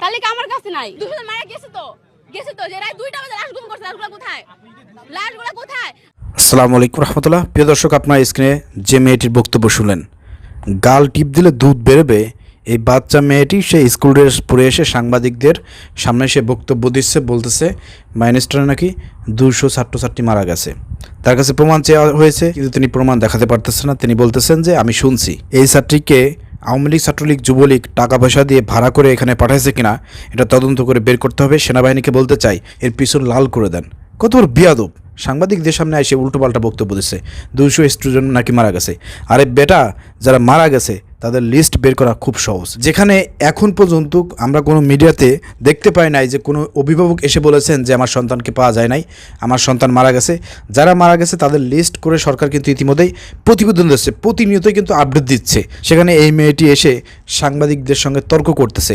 তাহলে কি আমার কাছে নাই? দুজন মারা গেছে তো। গেছে তো যে রায় দুইটা বাজে লাশ গুম করছে লাশগুলো কোথায়? লাশগুলো কোথায়? আসসালামু আলাইকুম রহমতুল্লাহ। প্রিয় দর্শক আপনার স্ক্রিনে যে মেয়েটির বক্তব্য শুনলেন গাল টিপ দিলে দুধ বেরোবে এই বাচ্চা মেয়েটি সে স্কুল ড্রেস পরে এসে সাংবাদিকদের সামনে সে বক্তব্য দিচ্ছে বলতেছে মাইনিস্টারে নাকি দুশো ছাত্রছাত্রী মারা গেছে। তার কাছে প্রমাণ চেয়ে হয়েছে কিন্তু তিনি প্রমাণ দেখাতে পারতেছে না। তিনি বলতেছেন যে আমি শুনছি। এই ছাত্রীকে আওয়ামী লীগ, ছাত্রলীগ, যুবলীগ টাকা পয়সা দিয়ে ভাড়া করে এখানে পাঠাইছে কিনা, এটা তদন্ত করে বের করতে হবে। সেনাবাহিনীকে বলতে চাই, এর পিছন লাল করে দেন। কত বড় বিয়াদব। সাংবাদিকদের সামনে এসে উল্টোপাল্টা বক্তব্য দিচ্ছে। দুশো স্টুডেন্ট নাকি মারা গেছে। আরে বেটা, যারা মারা গেছে তাদের লিস্ট বের করা খুব সহজ। যেখানে এখন পর্যন্ত আমরা কোনো মিডিয়াতে দেখতে পাই নাই যে কোনো অভিভাবক এসে বলেছেন যে আমার সন্তানকে পাওয়া যায় নাই, আমার সন্তান মারা গেছে। যারা মারা গেছে, তাদের লিস্ট করে সরকার কিন্তু ইতিমধ্যেই প্রতিবেদন দিচ্ছে, প্রতিনিয়তই কিন্তু আপডেট দিচ্ছে। সেখানে এই মেয়েটি এসে সাংবাদিকদের সঙ্গে তর্ক করতেছে।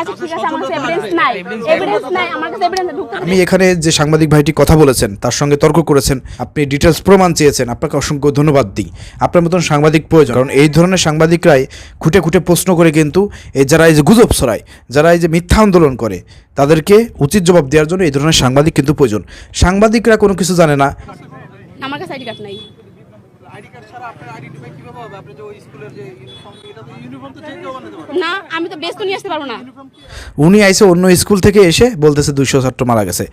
আচ্ছা ঠিক আছে আমার কাছে এভিডেন্স নাই। এভিডেন্স নাই? আমার কাছে এভিডেন্স ঢুকতে আমি এখানে যে সাংবাদিক ভাইটি কথা বলেছেন তার সঙ্গে তর্ক করেছেন আপনি ডিটেলস প্রমাণ চেয়েছেন আপনাকে অসংখ্য ধন্যবাদ দিই। আপনার মতন সাংবাদিক প্রয়োজন কারণ এই ধরনের সাংবাদিকরাই খুঁটে খুঁটে প্রশ্ন করে কিন্তু এই যারা এই যে গুজব ছড়ায় যারা এই যে মিথ্যা আন্দোলন করে তাদেরকে উচিত জবাব দেওয়ার জন্য এই ধরনের সাংবাদিক কিন্তু প্রয়োজন। সাংবাদিকরা কোনো কিছু জানে না। আমার কাছে আইডি কার্ড নাই। না আমি তো বেস্ট নিয়ে আসতে পারব না। উনি আইসে অন্য স্কুল থেকে এসে বলতেছে দুইশো ছাত্র মারা গেছে।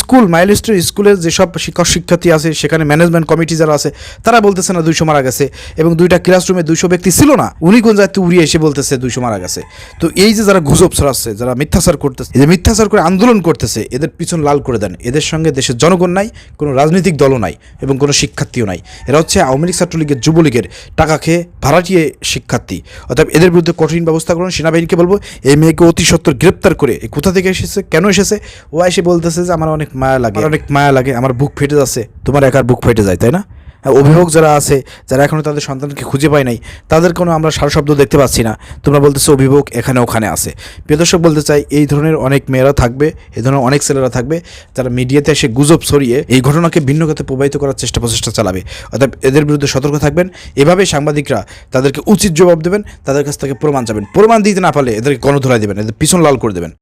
স্কুল মাইলস্টোন স্কুলের যেসব শিক্ষক শিক্ষার্থী আছে সেখানে ম্যানেজমেন্ট কমিটি যারা আছে তারা বলতেছে না দুইশো মারা গেছে এবং দুইটা ক্লাসরুমে দুইশো ব্যক্তি ছিল না। উনি কোন জায়গাতে উড়িয়ে এসে বলতেছে দুইশো মারা গেছে। তো এই যে যারা গুজব ছড়াচ্ছে যারা মিথ্যাচার করতেছে এই যে মিথ্যাচার করে আন্দোলন করতেছে এদের পিছন লাল করে দেন। এদের সঙ্গে দেশের জনগণ নাই কোনো রাজনৈতিক দলও নাই এবং কোনো শিক্ষার্থীও নাই। এরা হচ্ছে আওয়ামী লীগ ছাত্রলীগের যুবলীগের টাকা খেয়ে ভাড়াটিয়ে শিক্ষার্থী। অর্থাৎ এদের বিরুদ্ধে কঠিন ব্যবস্থা করুন সেনাবাহিনীকে বলব এই মেয়েকে অতি সত্তর গ্রেপ্তার করে কোথা থেকে এসেছে কেন এসেছে? ও এসে বলতেছে যে আমার অনেক মায়া লাগে অনেক মায়া লাগে আমার বুক ফেটে যাচ্ছে। তোমার একার বুক ফেটে যায় তাই না? অভিভাবক যারা আছে, যারা এখনও তাদের সন্তানকে খুঁজে পায় নাই তাদের কোনো আমরা সারা শব্দ দেখতে পাচ্ছি না। তোমরা বলতেছো অভিভাবক এখানে ওখানে আছে। প্রিয় দর্শক, বলতে চাই, এই ধরনের অনেক মেয়েরা থাকবে, এই ধরনের অনেক ছেলেরা থাকবে, যারা মিডিয়াতে এসে গুজব ছড়িয়ে এই ঘটনাকে ভিন্ন খাতে প্রবাহিত করার চেষ্টা প্রচেষ্টা চালাবে। অর্থাৎ এদের বিরুদ্ধে সতর্ক থাকবেন, এভাবে সাংবাদিকরা তাদেরকে উচিত জবাব দেবেন, তাদের কাছ থেকে প্রমাণ চাবেন। প্রমাণ দিতে না পারলে এদেরকে গণধরায় দেবেন, এদের পিছন লাল করে দেবেন।